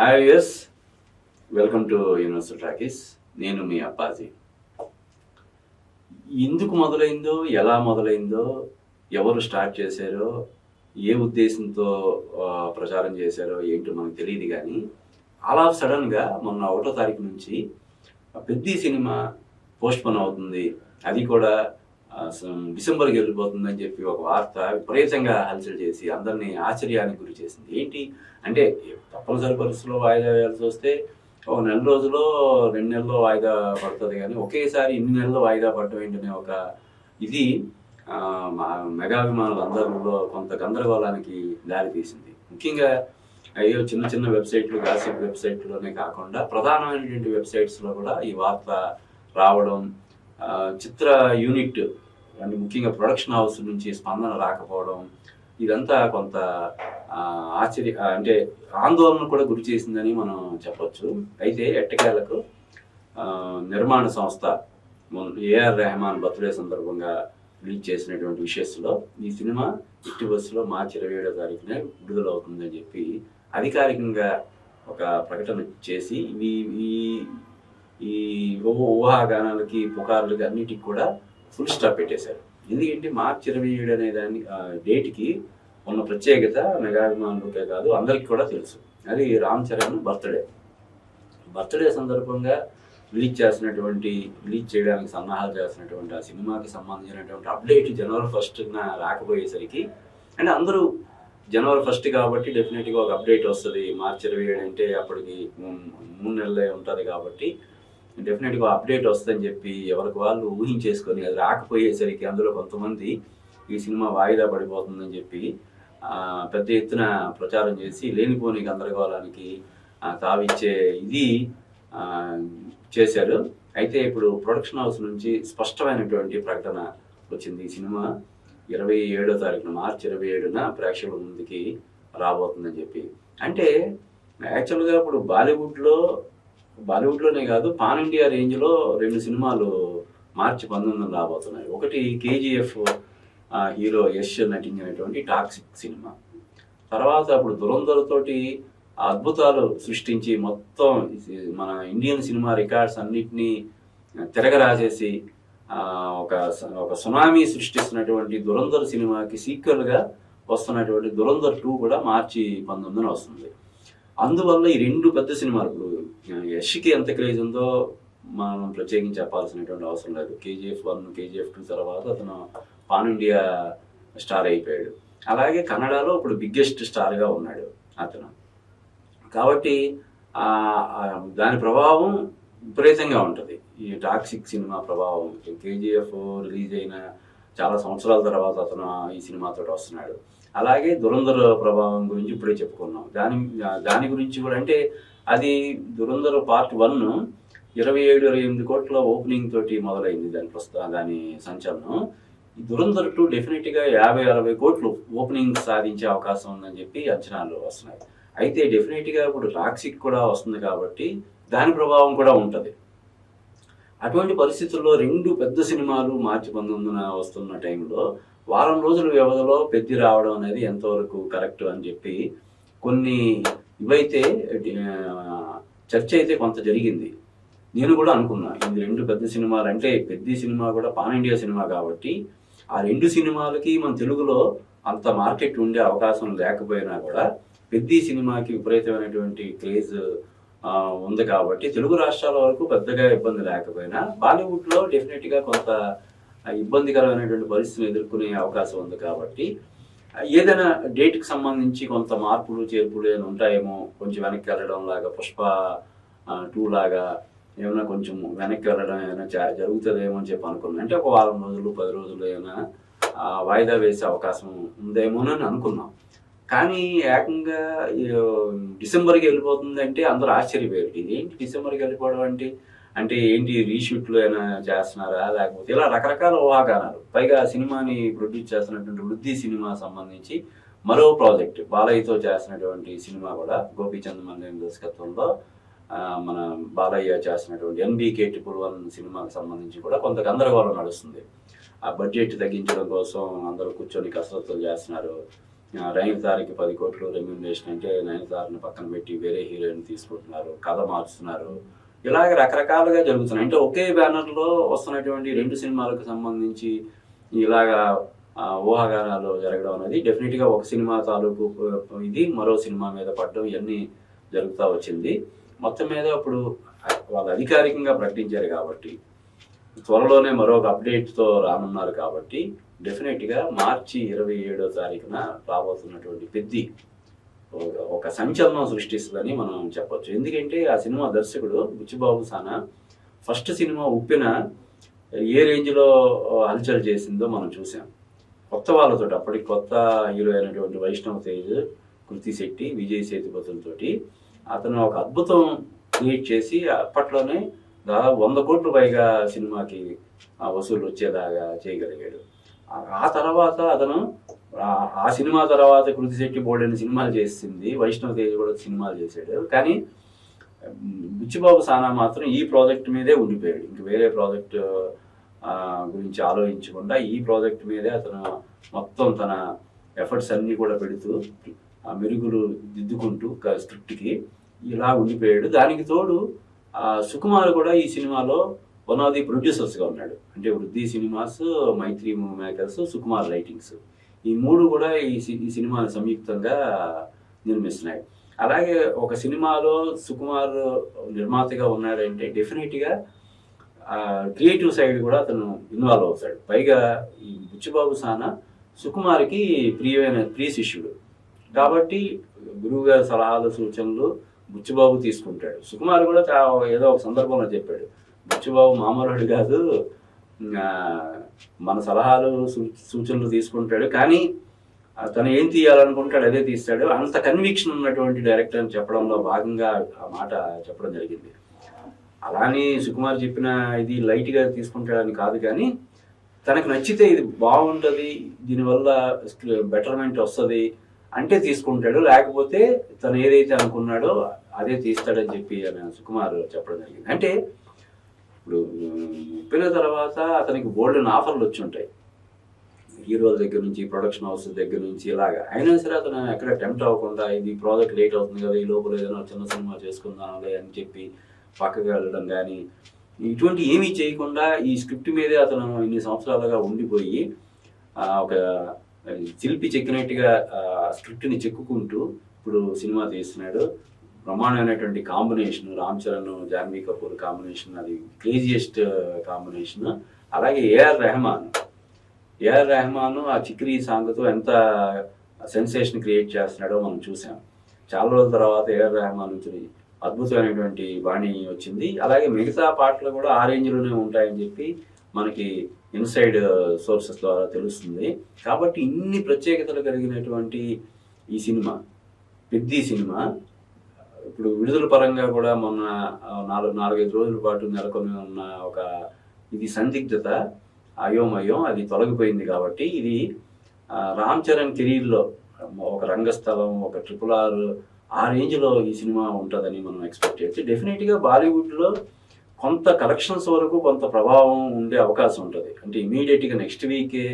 Hi yes welcome to universal talkies నేను మీ అప్పాజీ. ఎందుకు మొదలైందో ఎలా మొదలైందో ఎవరు స్టార్ట్ చేశారో ఏ ఉద్దేశంతో ప్రచారం చేశారో ఏంటో మనకు తెలియదు కానీ అలా సడన్గా మొన్న ఒకటో తారీఖు నుంచి పెద్ద సినిమా పోస్ట్పోన్ అవుతుంది. అది కూడా డిసెంబర్కి వెళ్ళిపోతుందని చెప్పి ఒక వార్త విపరీతంగా హల్చల్ చేసి అందరినీ ఆశ్చర్యానికి గురి చేసింది. ఏంటి? అంటే తప్పనిసరి పరిస్థితుల్లో వాయిదా వేయాల్సి వస్తే ఒక నెల రోజులో రెండు నెలల్లో వాయిదా పడుతుంది కానీ ఒకేసారి ఇన్ని నెలల్లో వాయిదా పడటం ఏంటనే ఒక ఇది మా మెగాభిమానులు అందరిలో కొంత గందరగోళానికి దారి తీసింది. ముఖ్యంగా అయ్యో చిన్న చిన్న వెబ్సైట్లు గాసిప్ వెబ్సైట్లోనే కాకుండా ప్రధానమైనటువంటి వెబ్సైట్స్లో కూడా ఈ వార్త రావడం చిత్ర యూనిట్ అంటే ముఖ్యంగా ప్రొడక్షన్ హౌస్ నుంచి స్పందన రాకపోవడం ఇదంతా కొంత ఆశ్చర్య అంటే ఆందోళన కూడా గురి చేసిందని మనం చెప్పొచ్చు. అయితే ఎట్టకేలకు నిర్మాణ సంస్థ ఏఆర్ రెహమాన్ బర్త్డే సందర్భంగా రిలీజ్ చేసినటువంటి విషయస్లో ఈ సినిమా ఇట్టి బస్సులో మార్చి ఇరవై ఏడో తారీఖున విడుదలవుతుందని చెప్పి అధికారికంగా ఒక ప్రకటన చేసి ఈ ఈ ఊహాగానాలకి పుకార్లకి అన్నిటికి కూడా ఫుల్ స్టాప్ పెట్టేశారు. ఎందుకంటే మార్చి ఇరవై ఏడు అనే దాని డేట్కి ఉన్న ప్రత్యేకత మెగాభిమానులకే కాదు అందరికీ కూడా తెలుసు. అది రామ్ చరణ్ బర్త్డే. బర్త్డే సందర్భంగా రిలీజ్ చేసినటువంటి రిలీజ్ చేయడానికి సన్నాహాలు చేసినటువంటి ఆ సినిమాకి సంబంధించినటువంటి అప్డేట్ జనవరి ఫస్ట్న రాకపోయేసరికి అండ్ అందరూ జనవరి ఫస్ట్ కాబట్టి డెఫినెట్గా ఒక అప్డేట్ వస్తుంది. మార్చి ఇరవై ఏడు అంటే అప్పటికి మూడు మూడు నెలలే ఉంటుంది కాబట్టి డెఫినెట్గా అప్డేట్ వస్తుందని చెప్పి ఎవరికి వాళ్ళు ఊహించేసుకొని అది రాకపోయేసరికి అందులో కొంతమంది ఈ సినిమా వాయిదా పడిపోతుందని చెప్పి పెద్ద ఎత్తున ప్రచారం చేసి లేనిపోని గందరగోళానికి తావిచ్చే ఇది చేశారు. అయితే ఇప్పుడు ప్రొడక్షన్ హౌస్ నుంచి స్పష్టమైనటువంటి ప్రకటన వచ్చింది. ఈ సినిమా ఇరవై ఏడో తారీఖున మార్చి ఇరవై ఏడున ప్రేక్షకుల ముందుకి రాబోతుందని చెప్పి. అంటే యాక్చువల్గా ఇప్పుడు బాలీవుడ్లో బాలీవుడ్లోనే కాదు పాన్ ఇండియా రేంజ్లో రెండు సినిమాలు మార్చి పంతొమ్మిదిన రాబోతున్నాయి. ఒకటి కేజీఎఫ్ హీరో యశ్ నటించినటువంటి టాక్సిక్ సినిమా. తర్వాత అప్పుడు దురంధరతోటి అద్భుతాలు సృష్టించి మొత్తం మన ఇండియన్ సినిమా రికార్డ్స్ అన్నిటినీ తిరగరాసేసి ఒక ఒక సునామీ సృష్టిస్తున్నటువంటి దురంధర్ సినిమాకి సీక్వెల్గా వస్తున్నటువంటి దురంధర్ టూ కూడా మార్చి పంతొమ్మిదిన వస్తుంది. అందువల్ల ఈ రెండు పెద్ద సినిమాలు ఇప్పుడు యష్కి ఎంత క్రేజ్ ఉందో మనం ప్రత్యేకించి చెప్పాల్సినటువంటి అవసరం లేదు. కేజీఎఫ్ వన్ కేజీఎఫ్ టూ తర్వాత అతను పాన్ ఇండియా స్టార్ అయిపోయాడు. అలాగే కన్నడలో ఇప్పుడు బిగ్గెస్ట్ స్టార్గా ఉన్నాడు అతను. కాబట్టి దాని ప్రభావం విపరీతంగా ఉంటుంది. ఈ టాక్సిక్ సినిమా ప్రభావం. కేజీఎఫ్ రిలీజ్ అయిన చాలా సంవత్సరాల తర్వాత అతను ఈ సినిమాతో వస్తున్నాడు. అలాగే దురంధర ప్రభావం గురించి ఇప్పుడే చెప్పుకున్నాం. దాని దాని గురించి కూడా అంటే అది దురంధర పార్ట్ వన్ ఇరవై ఏడు ఇరవై ఎనిమిది కోట్ల ఓపెనింగ్ తోటి మొదలైంది దాని ప్రస్తుతం దాని సంచలనం. ఈ దురంధర్ టూ డెఫినెట్గా యాభై అరవై కోట్లు ఓపెనింగ్ సాధించే అవకాశం ఉందని చెప్పి అంచనాలు వస్తున్నాయి. అయితే డెఫినెట్గా ఇప్పుడు టాక్సిక్ కూడా వస్తుంది కాబట్టి దాని ప్రభావం కూడా ఉంటుంది. అటువంటి పరిస్థితుల్లో రెండు పెద్ద సినిమాలు మార్చి పంతొమ్మిదిన వస్తున్న టైంలో వారం రోజుల వ్యవధిలో పెద్ది రావడం అనేది ఎంతవరకు కరెక్ట్ అని చెప్పి కొన్ని ఇవైతే చర్చ అయితే కొంత జరిగింది. నేను కూడా అనుకున్నా ఇది రెండు పెద్ద సినిమాలు అంటే పెద్ద సినిమా కూడా పాన్ ఇండియా సినిమా కాబట్టి ఆ రెండు సినిమాలకి మన తెలుగులో అంత మార్కెట్ ఉండే అవకాశం లేకపోయినా కూడా పెద్ద సినిమాకి విపరీతమైనటువంటి క్రేజ్ ఉంది కాబట్టి తెలుగు రాష్ట్రాల వరకు పెద్దగా ఇబ్బంది లేకపోయినా బాలీవుడ్లో డెఫినెట్గా కొంత ఇబ్బందికరమైనటువంటి పరిస్థితిని ఎదుర్కొనే అవకాశం ఉంది కాబట్టి ఏదైనా డేట్కి సంబంధించి కొంత మార్పులు చేర్పులు ఏమైనా ఉంటాయేమో కొంచెం వెనక్కి వెళ్ళడం లాగా పుష్ప టూ లాగా ఏమైనా కొంచెం వెనక్కి వెళ్ళడం ఏమైనా జరుగుతుందేమో అని చెప్పి అనుకున్నాను అంటే ఒక వారం రోజులు పది రోజులు ఏమైనా వాయిదా వేసే అవకాశం ఉందేమోనని అనుకున్నాం. కానీ ఏకంగా డిసెంబర్కి వెళ్ళిపోతుంది అంటే అందరూ ఆశ్చర్యపోయారు. ఇది ఏంటి డిసెంబర్కి వెళ్ళిపోవడం అంటే? అంటే ఏంటి రీషూట్లు అయినా చేస్తున్నారా? లేకపోతే ఇలా రకరకాల ఊహాగానాలు. పైగా సినిమాని ప్రొడ్యూస్ చేస్తున్నటువంటి వృద్ధి సినిమా సంబంధించి మరో ప్రాజెక్ట్ బాలయ్యతో చేస్తున్నటువంటి సినిమా కూడా గోపీచంద్ మందిరం దర్శకత్వంలో మన బాలయ్య చేస్తున్నటువంటి ఎన్బీకే ట్రిపుల్ వన్ సినిమాకి సంబంధించి కూడా కొంత గందరగోళం నడుస్తుంది. ఆ బడ్జెట్ తగ్గించడం కోసం అందరూ కూర్చొని కసరత్తులు చేస్తున్నారు. నయనతారకి పది కోట్లు రెమ్యూనరేషన్ అంటే నయనతారని పక్కన పెట్టి వేరే హీరోయిన్ తీసుకుంటున్నారు కథ మార్చుతున్నారు. ఇలాగ రకరకాలుగా జరుగుతున్నాయి. అంటే ఒకే బ్యానర్లో వస్తున్నటువంటి రెండు సినిమాలకు సంబంధించి ఇలాగా ఊహాగానాలు జరగడం అనేది డెఫినెట్గా ఒక సినిమా తాలూకు ఇది మరో సినిమా మీద పడడం ఇవన్నీ జరుగుతూ వచ్చింది. మొత్తం మీద ఇప్పుడు వాళ్ళు అధికారికంగా ప్రకటించారు కాబట్టి త్వరలోనే మరొక అప్డేట్తో రానున్నారు కాబట్టి డెఫినెట్గా మార్చి ఇరవై ఏడో తారీఖున రాబోతున్నటువంటి పెద్ది ఒక- సంచలనం సృష్టిస్తుందని మనం చెప్పొచ్చు. ఎందుకంటే ఆ సినిమా దర్శకుడు బుచ్చిబాబు సానా ఫస్ట్ సినిమా ఉప్పిన ఏ రేంజ్లో హల్చల్ చేసిందో మనం చూసాం. కొత్త వాళ్ళతో అప్పటికి కొత్త హీరో అయినటువంటి వైష్ణవ తేజ్ కృతి శెట్టి విజయ్ సేతుపతులతోటి అతను ఒక అద్భుతం క్రియేట్ చేసి అప్పట్లోనే దాదాపు వంద కోట్లు పైగా సినిమాకి ఆ వసూలు వచ్చేలాగా చేయగలిగాడు. ఆ తర్వాత అతను ఆ- సినిమా తర్వాత కృతి శెట్టి బోర్డు సినిమాలు చేసింది. వైష్ణవ్ తేజ్ కూడా సినిమాలు చేశాడు. కానీ బుచ్చిబాబు సానా మాత్రం ఈ ప్రాజెక్ట్ మీదే ఉండిపోయాడు. ఇంక వేరే ప్రాజెక్ట్ గురించి ఆలోచించకుండా ఈ ప్రాజెక్ట్ మీదే అతను మొత్తం తన ఎఫర్ట్స్ అన్నీ కూడా పెడుతూ ఆ మెరుగులు దిద్దుకుంటూ స్క్రిప్ట్కి ఇలా ఉండిపోయాడు. దానికి తోడు సుకుమార్ కూడా ఈ సినిమాలో వన్ ఆఫ్ ది ప్రొడ్యూసర్స్గా ఉన్నాడు. అంటే Vriddhi cinemas Mythri makers Sukumar writings ఈ మూడు కూడా ఈ సి- ఈ సినిమా సంయుక్తంగా నిర్మిస్తున్నాయి. అలాగే ఒక సినిమాలో సుకుమార్ నిర్మాతగా ఉన్నాడంటే డెఫినెట్గా క్రియేటివ్ సైడ్ కూడా అతను ఇన్వాల్వ్ అవుతాడు. పైగా ఈ బుచ్చిబాబు సానా సుకుమార్కి ప్రియమైన ప్రియ శిష్యుడు. కాబట్టి గురువు గారి సలహాలు సూచనలు బుచ్చిబాబు తీసుకుంటాడు. సుకుమార్ కూడా ఏదో ఒక సందర్భంలో చెప్పాడు. బుచ్చిబాబు మామూలుడు కాదు మన సలహాలు సూచనలు తీసుకుంటాడు. కానీ తను ఏం తీయాలనుకుంటాడు అదే తీస్తాడు. అంత కన్విక్షన్ ఉన్నటువంటి డైరెక్టర్ అని చెప్పడంలో భాగంగా ఆ మాట చెప్పడం జరిగింది. అలానే సుకుమార్ చెప్పిన ఇది లైట్గా తీసుకుంటాడని కాదు కానీ తనకు నచ్చితే ఇది బాగుంటుంది దీనివల్ల బెటర్మెంట్ వస్తుంది అంటే తీసుకుంటాడు. లేకపోతే తను ఏదైతే అనుకున్నాడో అదే తీస్తాడని చెప్పి ఆయన సుకుమార్ చెప్పడం జరిగింది. అంటే ఇప్పుడు పిల్లల తర్వాత అతనికి బోల్డెన్ ఆఫర్లు వచ్చి ఉంటాయి. హీరోల దగ్గర నుంచి ప్రొడక్షన్ హౌస్ దగ్గర నుంచి ఇలాగా. అయినా సరే అతను ఎక్కడ టెంప్ట్ అవ్వకుండా ఇది ప్రాజెక్ట్ లేట్ అవుతుంది కదా ఈ లోపల ఏదైనా చిన్న సినిమా చేసుకుందాంలే అని చెప్పి పక్కకి వెళ్ళడం కానీ ఇటువంటి ఏమీ చేయకుండా ఈ స్క్రిప్ట్ మీదే అతను ఇన్ని సంవత్సరాలుగా ఉండిపోయి ఒక శిల్పి చెక్కినట్టుగా ఆ స్క్రిప్ట్ని చెక్కుకుంటూ ఇప్పుడు సినిమా తీస్తున్నాడు. ప్రమాణమైనటువంటి కాంబినేషన్ రామ్ చరణ్ జాన్వీ కపూర్ కాంబినేషన్ అది క్రేజియస్ట్ కాంబినేషన్ uh, అలాగే ఏఆర్ రెహమాన్. ఏఆర్ రెహమాన్ ఆ చిక్రీ సాంగ్తో ఎంత సెన్సేషన్ క్రియేట్ చేస్తున్నాడో మనం చూసాం. చాలా రోజుల తర్వాత ఏఆర్ రెహమాన్ నుంచి అద్భుతమైనటువంటి బాణి వచ్చింది. అలాగే మిగతా పాటలు కూడా ఆ రేంజ్లోనే ఉంటాయని చెప్పి మనకి ఇన్సైడ్ సోర్సెస్ uh, ద్వారా తెలుస్తుంది. కాబట్టి ఇన్ని ప్రత్యేకతలు కలిగినటువంటి ఈ సినిమా పెద్ద సినిమా ఇప్పుడు విడుదల పరంగా కూడా మొన్న నాలుగు నాలుగైదు రోజుల పాటు నెలకొని ఉన్న ఒక ఇది సందిగ్ధత అయోమయం అది తొలగిపోయింది కాబట్టి ఇది రామ్ చరణ్ కెరీర్లో ఒక రంగస్థలం ఒక ట్రిపుల్ ఆర్ ఆ రేంజ్లో ఈ సినిమా ఉంటుందని మనం ఎక్స్పెక్ట్ చేయొచ్చు. డెఫినెట్గా బాలీవుడ్లో కొంత కలెక్షన్స్ వరకు కొంత ప్రభావం ఉండే అవకాశం ఉంటుంది. అంటే ఇమీడియట్గా నెక్స్ట్ వీకే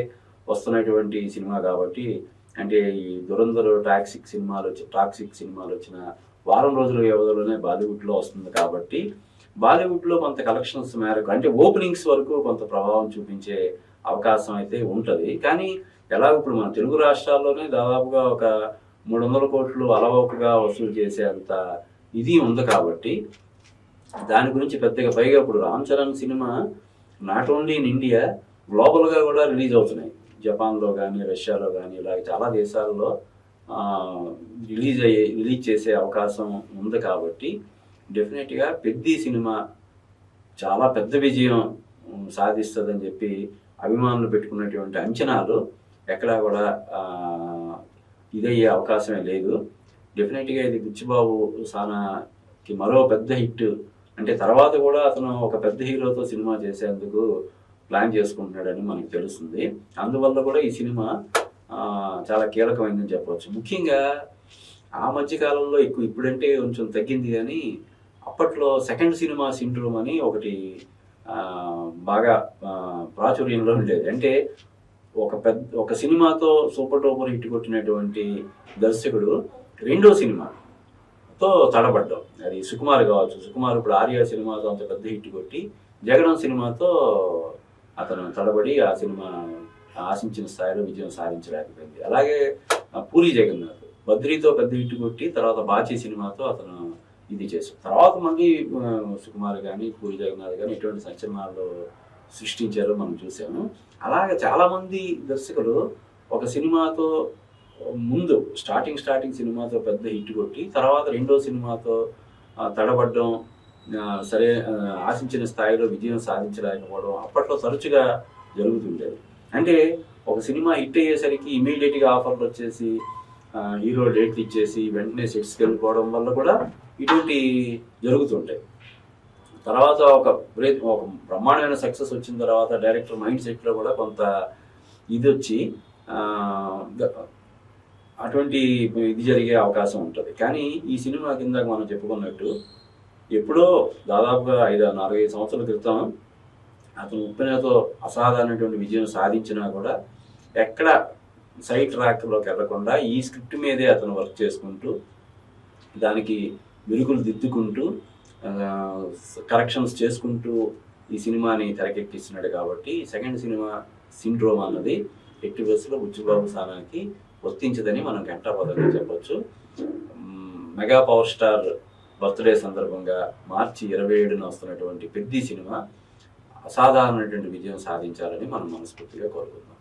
వస్తున్నటువంటి సినిమా కాబట్టి అంటే ఈ దురంధర్ టాక్సిక్ సినిమాలు వచ్చి టాక్సిక్ సినిమాలు వచ్చిన వారం రోజుల వ్యవధిలోనే బాలీవుడ్లో వస్తుంది కాబట్టి బాలీవుడ్లో కొంత కలెక్షన్స్ మేరకు అంటే ఓపెనింగ్స్ వరకు కొంత ప్రభావం చూపించే అవకాశం అయితే ఉంటుంది. కానీ ఎలా ఇప్పుడు మన తెలుగు రాష్ట్రాల్లోనే దాదాపుగా ఒక మూడు వందల కోట్లు అలవోకగా వసూలు చేసే అంత ఇది ఉంది కాబట్టి దాని గురించి పెద్దగా పైగా ఇప్పుడు Ram Charan cinema not only in India గ్లోబల్గా కూడా రిలీజ్ అవుతున్నాయి. జపాన్లో కానీ రష్యాలో కానీ ఇలా చాలా దేశాల్లో రిలీజ్ అయ్యే రిలీజ్ చేసే అవకాశం ఉంది కాబట్టి డెఫినెట్గా పెద్ద సినిమా చాలా పెద్ద విజయం సాధిస్తుందని చెప్పి అభిమానులు పెట్టుకున్నటువంటి అంచనాలు ఎక్కడా కూడా ఇదయ్యే అవకాశమే లేదు. డెఫినెట్గా ఇది బుచ్చిబాబు సానాకి మరో పెద్ద హిట్. అంటే తర్వాత కూడా అతను ఒక పెద్ద హీరోతో సినిమా చేసేందుకు ప్లాన్ చేసుకుంటున్నాడని మనకు తెలుస్తుంది. అందువల్ల కూడా ఈ సినిమా చాలా కీలకమైందని చెప్పవచ్చు. ముఖ్యంగా ఆ మధ్యకాలంలో ఎక్కువ ఇప్పుడంటే కొంచెం తగ్గింది కానీ అప్పట్లో సెకండ్ సినిమా సిండ్రోమ్ అని ఒకటి బాగా ప్రాచుర్యంలో ఉండేది. అంటే ఒక పెద్ద ఒక సినిమాతో సూపర్ డూపర్ హిట్ కొట్టినటువంటి దర్శకుడు రెండో సినిమాతో తడబడ్డాం. అది సుకుమార్ కావచ్చు. సుకుమార్ ఇప్పుడు ఆర్య సినిమాతో అంత పెద్ద హిట్ కొట్టి జగనం సినిమాతో అతను తడబడి ఆ సినిమా ఆశించిన స్థాయిలో విజయం సాధించలేకపోయింది. అలాగే పూరి జగన్నాథ్ బద్రీతో పెద్ద ఇట్టు కొట్టి తర్వాత బాచీ సినిమాతో అతను ఇది చేశాడు. తర్వాత మళ్ళీ సుకుమార్ కానీ పూరి జగన్నాథ్ కానీ ఇటువంటి సంచలనాలు సృష్టించారో మనం చూసాము అలాగే చాలామంది దర్శకులు ఒక సినిమాతో ముందు స్టార్టింగ్ స్టార్టింగ్ సినిమాతో పెద్ద హిట్ కొట్టి తర్వాత రెండో సినిమాతో తడబడ్డం సరే ఆశించిన స్థాయిలో విజయం సాధించలేకపోవడం అప్పట్లో తరచుగా జరుగుతుండేది. అంటే ఒక సినిమా హిట్ అయ్యేసరికి ఇమీడియట్గా ఆఫర్లు వచ్చేసి హీరో డేట్లు ఇచ్చేసి వెంటనే సెట్స్కి వెళ్ళిపోవడం వల్ల కూడా ఇటువంటి జరుగుతుంటాయి. తర్వాత ఒక ఒక బ్రహ్మాండమైన సక్సెస్ వచ్చిన తర్వాత డైరెక్టర్ మైండ్ సెట్లో కూడా కొంత ఇది వచ్చి అటువంటి ఇది జరిగే అవకాశం ఉంటుంది. కానీ ఈ సినిమా కింద మనం చెప్పుకున్నట్టు ఎప్పుడో దాదాపుగా ఐదు నాలుగైదు సంవత్సరాల క్రితం అతను ఉప్పెనతో అసాధారణటువంటి విజయం సాధించినా కూడా ఎక్కడ సైట్ ట్రాక్లోకి వెళ్ళకుండా ఈ స్క్రిప్ట్ మీదే అతను వర్క్ చేసుకుంటూ దానికి మెరుగులు దిద్దుకుంటూ కరెక్షన్స్ చేసుకుంటూ ఈ సినిమాని తెరకెక్కిస్తున్నాడు కాబట్టి సెకండ్ సినిమా సిండ్రోమ్ అన్నది ఎట్టి బస్సులో బుచ్చిబాబు సానాకి వర్తించదని మనం గంటాపదంగా చెప్పొచ్చు. మెగా పవర్ స్టార్ బర్త్డే సందర్భంగా మార్చి ఇరవై ఏడున వస్తున్నటువంటి పెద్ద సినిమా అసాధారణమైనటువంటి విజయం సాధించాలని మనం మనస్ఫూర్తిగా కోరుకుందాం